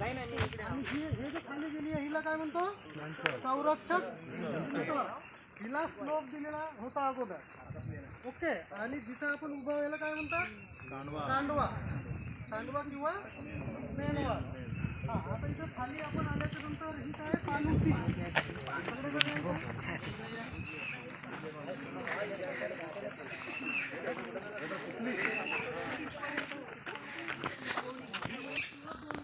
ही जे खाली गेली आहे हिला काय म्हणतो? संरक्षक. हिला स्लोप दिलेला होता अगोदर. ओके आणि जिथं आपण उभं व्हायला काय म्हणतात सांडवा सांडवा किंवा मेनवा हा आता इथं खाली आपण आल्याच्यानंतर ही काय? पाणुसी सगळेजण ही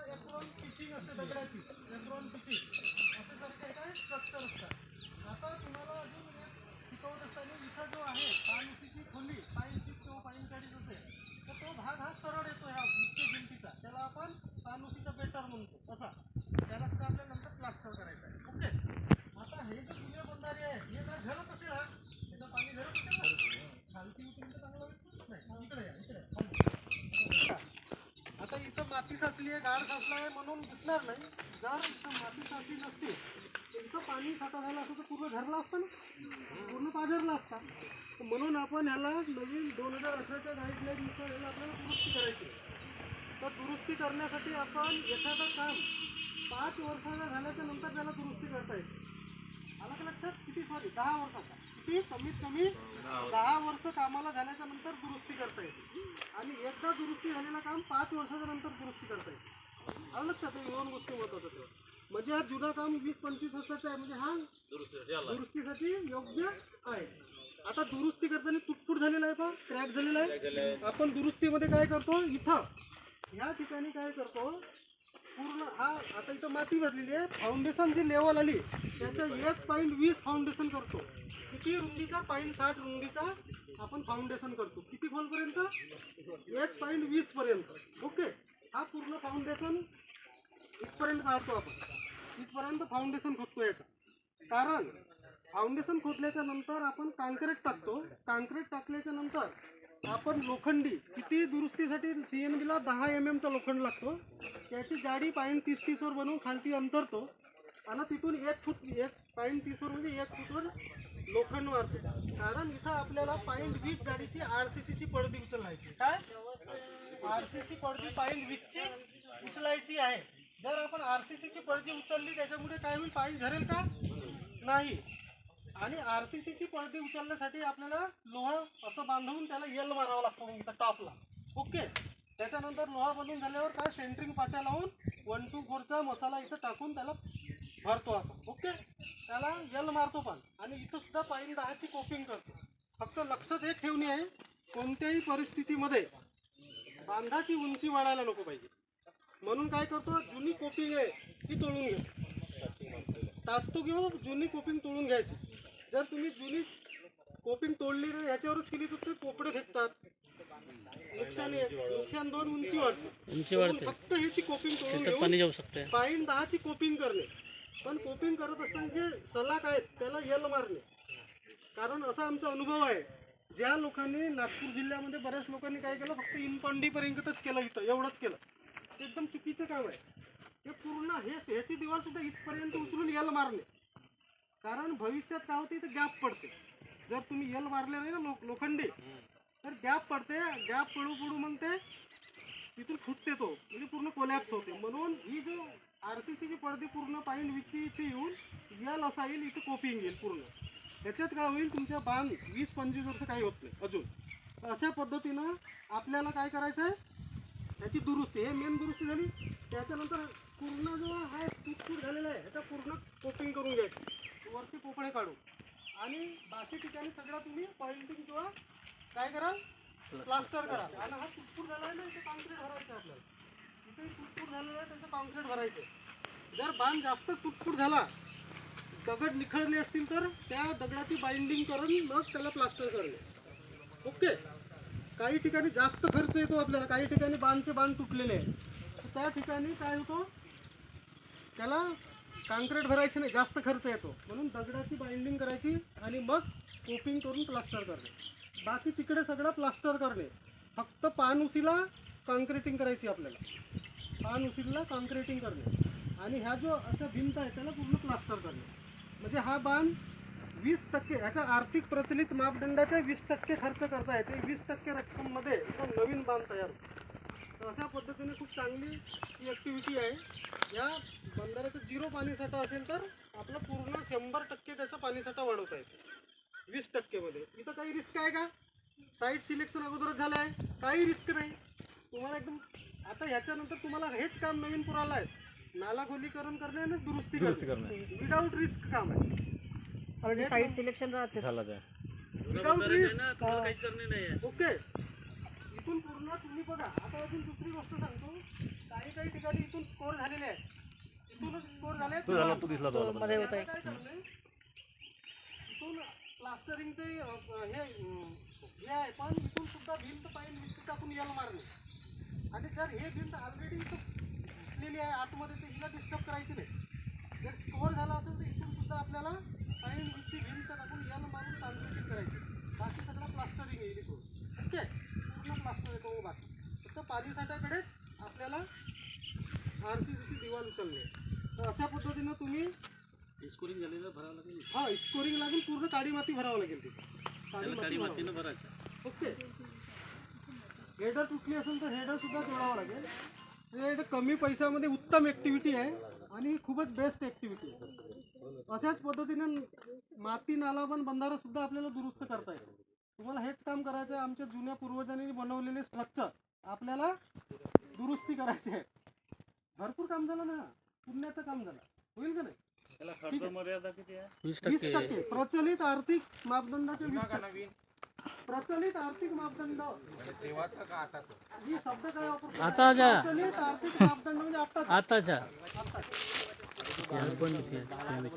आहे पिचिंग असते दगडाची काय आता तुम्हाला अजून असताना जो आहे खोली किंवा असेल तर तो भाग हा सरळ येतो ह्या मुख्य भिंतीचा त्याला आपण पानुसीचा बेटर म्हणतो. असा. त्याला सुद्धा आपल्याला नंतर प्लास्टर करायचं आहे ओके आता हे जे जुने बंधारे आहे हे काय झरत असेल हा याचं पाणी झरत असेल ना खालती उतरून तर चांगलं होईल. नाही इकडे या इकडे या. आता इथं साचली आहे गाळ साचला आहे म्हणून दिसणार नाही. जर इथं माती साचली नसती इथं पाणी साठा झाला असतं तर पूर्ण झरला असतं ना? पूर्ण पाझरला असता. तर म्हणून आपण ह्याला नवीन दोन हजार अठराच्या गाईडलाईननुसार ह्याला आपल्याला दुरुस्ती करायची. तर दुरुस्ती करण्यासाठी आपण एखादं काम पाच वर्षाचा झाल्याच्यानंतर त्याला दुरुस्ती करता येते आलं का लक्षात? किती? सॉरी दहा वर्षाचा. किती? कमीत कमी दहा वर्ष कामाला झाल्याच्यानंतर दुरुस्ती करता येते. आणि एकदा दुरुस्ती झालेलं काम पाच वर्षाच्या नंतर दुरुस्ती करता येते. आलं लक्षात? हे दोन गोष्टी महत्वाचं ठेवा म्हणजे हा जुना काम वीस पंचवीस वर्षाचा आहे. म्हणजे हा दुरुस्तीसाठी योग्य आहे. आता दुरुस्ती करताना तुटफूट झालेला आहे का क्रॅक झालेला आहे. आपण दुरुस्तीमध्ये काय करतो? इथं. ह्या ठिकाणी काय करतो? पूर्ण हा आता इथं माती भरलेली आहे. फाउंडेशन जी लेवल आली त्याच्या एक पॉईंट वीस फाउंडेशन करतो. किती रुंदीचा? पॉईंट साठ रुंदीचा आपण फाउंडेशन करतो. किती खोलपर्यंत? एक पॉईंट वीस पर्यंत. ओके हा पूर्ण फाउंडेशन इथपर्यंत काढतो आपण. इथपर्यंत फाउंडेशन खोदतो याचा. कारण फाउंडेशन खोदल्याच्या नंतर आपण काँक्रीट टाकतो. काँक्रीट टाकल्याच्या नंतर आपण लोखंडी किती दुरुस्तीसाठी सी एन बीला दहा एम एमचा लोखंड लागतो. त्याची जाडी पाईन तीस तीसवर बनवून खालती अंतरतो. आणि तिथून एक फूट एक पाईन तीसवर म्हणजे एक फूटवर लोखंड मारतो कारण इथं आपल्याला पॉईंट वीस जाडीची आर सी सीची पडदी उचलायची. काय? आर सी पडदी पॉईंट वीसची उचलायची आहे. जर आपण आर सी सीची पडदी उचलली त्याच्यामुळे काय होईल? पाईन झरेल का? नाही. आणि आर सी सीची पडदी उचलण्यासाठी आपल्याला लोहा असं बांधून त्याला येल मारावा लागतो मग इथं टॉपला. ओके? त्याच्यानंतर लोहा बांधून झाल्यावर काय? सेंटरिंग पाट्या लावून वन टू फोरचा मसाला इथं टाकून त्याला भरतो आपण ओके? त्याला यल मारतो पण. आणि इथं सुद्धा पाईन दहाची कोपिंग करतो. फक्त लक्षात एक ठेवणे आहे कोणत्याही परिस्थितीमध्ये बांधाची उंची वाढायला नको पाहिजे. म्हणून काय करतो जुनी कोपिंग आहे ती तोडून घे टाचतो किंवा जुनी कोपिंग तोडून घ्यायची. जर तुम्ही जुनी कोपिंग तोडली ना याच्यावरच केली तर ते पोपडे फेकतात. नुकसान. नुकसान दोन उंची वाढते. उंची वाढते. फक्त ह्याची कोपिंग तोडून शकते. पाईन दहाची कोपिंग करणे. पण कोपिंग करत असताना जे सलाक आहेत त्याला यल मारणे कारण असा आमचा अनुभव आहे. ज्या लोकांनी नागपूर जिल्ह्यामध्ये बऱ्याच लोकांनी काय केलं फक्त इनपंडीपर्यंतच केलं इथं एवढंच केलं. ते एकदम चुकीचं काम आहे. ते पूर्ण हे ह्याची दिवाळसुद्धा इथपर्यंत उचलून यल मारणे कारण भविष्यात काय होते तर गॅप पडते. जर तुम्ही यल मारले नाही ना लो- लोखंडी तर गॅप पडते गॅप पडू पडू मग ते तिथून फुटते तो. म्हणजे पूर्ण कोलॅप्स होते. म्हणून ही जो आर सी सीची पडदी पूर्ण पाईन विची इथे येऊन यल असा येईल इथं कोपिंग येईल पूर्ण. त्याच्यात काय होईल तुमच्या बांध वीस पंचवीस वर्ष काही होत नाही अजून. तर अशा पद्धतीनं आपल्याला काय करायचं आहे? त्याची दुरुस्ती हे मेन दुरुस्ती झाली. त्याच्यानंतर पूर्ण जो हा तुटफूट झालेला आहे ह्याचा पूर्ण कोपिंग करून घ्यायची. वरती पोपळे काढू आणि बाकी ठिकाणी सगळं तुम्ही पॉइंटिंग किंवा काय कराल? प्लास्टर करा आणि हा तुटफूट झाला आहे ना इथे कॉन्क्रीट भरायचं आहे आपल्याला. इथे झालेलं आहे त्याचं कॉन्क्रीट भरायचं. आहे. जर बांध जास्त तुटफूट झाला दगड निखळले असतील तर त्या दगडाची बाइंडिंग करून मग त्याला प्लास्टर करणे. ओके? काही ठिकाणी जास्त खर्च येतो आपल्याला काही ठिकाणी बांधचे बांध तुटलेले आहे तर त्या ठिकाणी काय होतं? त्याला काँक्रीट भरायचे नाही जास्त खर्च येतो. म्हणून दगडाची बाइंडिंग करायची आणि मग कोपिंग करून प्लास्टर करणे. बाकी तिकडे सगळं प्लास्टर करणे. फक्त पानउसीला कॉन्क्रिटिंग करायची आपल्याला. पान पानउसीला कॉन्क्रिटिंग करणे. आणि ह्या जो अशा भिंत आहे त्याला पूर्ण प्लास्टर करणे. म्हणजे हा बांध वीस टक्के याच्या आर्थिक प्रचलित मापदंडाच्या वीस टक्के खर्च करता येते. वीस टक्के रक्कममध्ये तो नवीन बांध तयार होतो. तर अशा पद्धतीने खूप चांगली ही ॲक्टिव्हिटी आहे. या बंधाऱ्याचा झिरो पाणीसाठा असेल तर आपलं पूर्ण शंभर टक्के त्याचा पाणीसाठा वाढवता येते. वीस टक्केमध्ये. इथं काही रिस्क आहे का? साईट सिलेक्शन अगोदरच झालं आहे काही रिस्क नाही. तुम्हाला एकदम आता ह्याच्यानंतर तुम्हाला हेच काम नवीन पुरालं आहे. नाला खोलीकरण करणे आणि दुरुस्ती करणे. विदाऊट रिस्क काम आहे. ऑलरेडी साईट सिलेक्शन राहते झाला ते. Without risk okay. इथून पूर्ण तुम्ही बघा. आता अजून दुसरी गोष्ट सांगतो. काही काही ठिकाणी इथून स्कोर झालेले आहेत. इथूनच स्कोर झाले तू झाला तू दिसला तो मध्ये होता एक काय चाललंय? इथून प्लास्टरिंगचे अ, हे हे आहे. पण इथून सुद्धा भिंत पाहिजे भिंत टाकून याला मारणे. आणि जर हे भिंत ऑलरेडी इथं घुसलेली आहे आतमध्ये तर हिला डिस्टर्ब करायची नाही. जर स्कोअर झाला असेल तर इथून सुद्धा आपल्याला पाईन भिंतची भिंत टाकून याला मारून कॉन्क्रिटिंग करायची. बाकी सगळं प्लास्टरिंग येईल इथून ओके पूर्ण प्लास्टर येतो उभा फक्त पाणीसाठ्याकडेच आपल्याला आर सी सीची दिवाल उचलली आहे. तर अशा पद्धतीनं तुम्ही स्कोरिंग झालेलं भरावं लागेल? हा स्कोरिंग लागून पूर्ण काळी माती भरावं लागेल ती काळी माती मातीनं भरायचं. ओके. हेडर तुटली असेल तर हेडर सुद्धा जोडावं लागेल. हे एक कमी पैशामध्ये उत्तम ॲक्टिव्हिटी आहे आणि खूपच बेस्ट ॲक्टिव्हिटी आहे. अशाच पद्धतीने माती नाला पण बंधारा सुद्धा आपल्याला दुरुस्त करता येईल. तुम्हाला हेच काम करायचं आहे. आमच्या जुन्या पूर्वजांनी बनवलेले स्ट्रक्चर आपल्याला दुरुस्ती करायचे आहे भरपूर काम झालं ना. पुण्याचं काम झालं. होईल का नाही? त्याला खर्च मर्यादा किती आहे? वीस टक्के. प्रचलित आर्थिक मापदंडाचे. प्रचलित आर्थिक मापदंड। शब्द काय वापरतो आताच्या. प्रचलित आर्थिक मापदंड म्हणजे आता आताच्या पण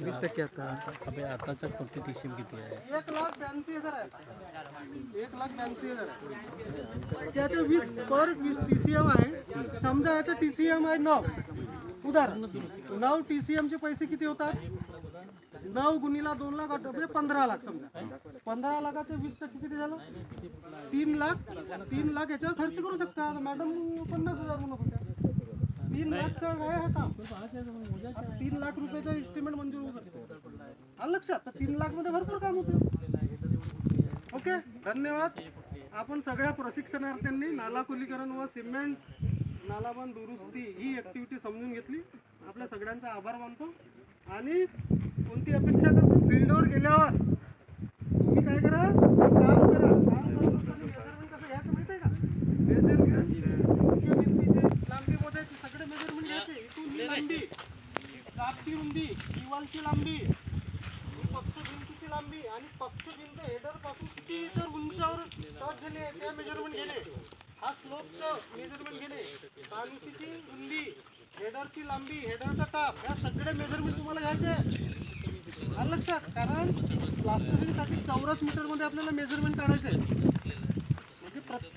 वीस टक्के आता? अबे आताच्या फक्त टीसीम किती आहे? एक लाख ब्याऐंशी हज़ार आहे एक लाख ब्याऐंशी हज़ार आहे. त्याचे वीस पर वीस टी सी एम आहे. समजा याचं टी सी एम आहे नऊ. उदाहरण नऊ टी सी एमचे पैसे किती होतात? नऊ गुणीला दोन लाख अठ- म्हणजे पंधरा लाख समजा. पंधरा लाखाचे वीस टक्के किती झालं? तीन लाख तीन लाख याच्यावर खर्च करू शकता. मॅडम पन्नास हजार म्हणत होत्या तीन लाखचं काय आता तीन लाख रुपयाचा इस्टिमेट मंजूर होऊ शकतो. आलं लक्षात? तर तीन लाखमध्ये भरपूर काम होते. ओके? धन्यवाद. आपण सगळ्या प्रशिक्षणार्थ्यांनी नाला खोलीकरण व सिमेंट नालाबांध दुरुस्ती ही ऍक्टिव्हिटी समजून घेतली. आपल्या सगळ्यांचा आभार मानतो. आणि कोणती अपेक्षा करतो फील्डवर गेल्यावर. तुम्ही काय करा? काम करा. काम करत असताना कसं घ्यायचं माहिती आहे का? मेजरमेंट मुख्य लांबी मोजायची सगळे मेजरमेंट घ्यायचे इथून ही लांबी. स्लॅबची रुंदी दिवालची लांबी. पक्ष भिंतीची लांबी आणि पक्ष भिंत हेडरपासून किती जर उंचावर टच झाले त्या मेजरमेंट घेणे. हा स्लोपचं मेजरमेंट घेणे. तालुकीची रुंदी हेडरची लांबी हेडरचा टाप ह्या सगळे मेजरमेंट तुम्हाला घ्यायचे आहे. लक्षात कारण प्लास्टरिंगसाठी चौरस मीटरमध्ये आपल्याला मेजरमेंट काढायचं आहे. म्हणजे प्रत्येक